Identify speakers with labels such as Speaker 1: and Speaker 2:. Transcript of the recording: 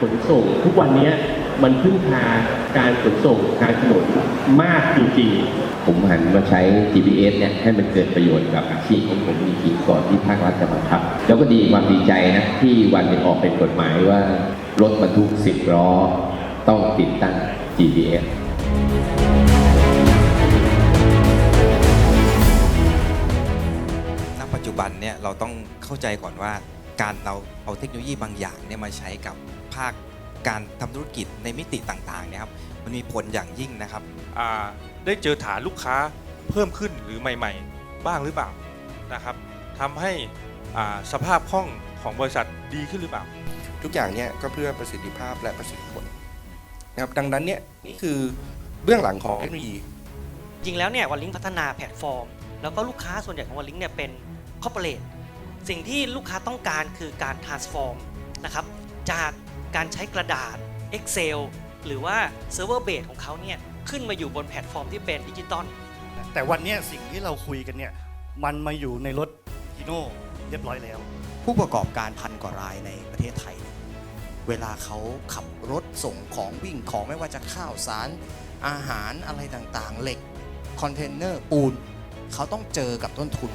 Speaker 1: ขนส่ง ทุกวันเนี้ยมันพึ่งพาการขนส่งการถนนมากจริงๆ
Speaker 2: ผมหันมาใช้ GPS เนี่ยให้มันเกิดประโยชน์กับอาชีพของผมจริงๆก่อนที่ภาครัฐจะบังคับแล้วก็ดีความดีใจนะที่วันหนึ่งออกเป็นกฎหมายว่ารถบรรทุก10ล้อต้องติดตั้ง GPS
Speaker 3: ณปัจจุบันเนี่ยเราต้องเข้าใจก่อนว่า การเราเอาเทคโนโลยีบางอย่างเนี่ยมาใช้กับภาคการทำธุรกิจในมิติต่างๆเนี่ยครับมันมีผลอย่างยิ่งนะครับ
Speaker 4: อ่าได้เจอฐานลูกค้าเพิ่มขึ้นหรือใหม่ ๆ บ้างหรือเปล่านะครับทำให้อ่าสภาพคล่องของบริษัทดีขึ้นหรือเปล่า
Speaker 5: ทุกอย่างเนี่ยก็เพื่อประสิทธิภาพและประสิทธิผลนะครับดังนั้นเนี่ยนี่คือเบื้องหลังของเทคโนโลยี
Speaker 6: จริงแล้วเนี่ยวันลิงพัฒนาแพลตฟอร์ม แล้วก็ลูกค้าส่วนใหญ่ของวันลิงเนี่ยเป็นคอร์เปอเรท สิ่งที่ลูกค้าต้องการคือการ transform นะครับจากการใช้กระดาษ Excel หรือว่า Server Base ของเขาเนี่ยขึ้นมาอยู่บนแพลตฟอร์มที่เป็นดิจิตอล
Speaker 7: แต่วันเนี้ยสิ่งที่เราคุยกันเนี่ยมันมาอยู่ในรถฮีโน่เรียบร้อยแล้ว
Speaker 8: ผู้ประกอบการพันกว่ารายในประเทศไทยเวลาเขาขับรถส่งของวิ่งของไม่ว่าจะข้าวสาร อาหารอะไรต่างๆ เหล็ก คอนเทนเนอร์ปูน เขาต้องเจอกับต้นทุน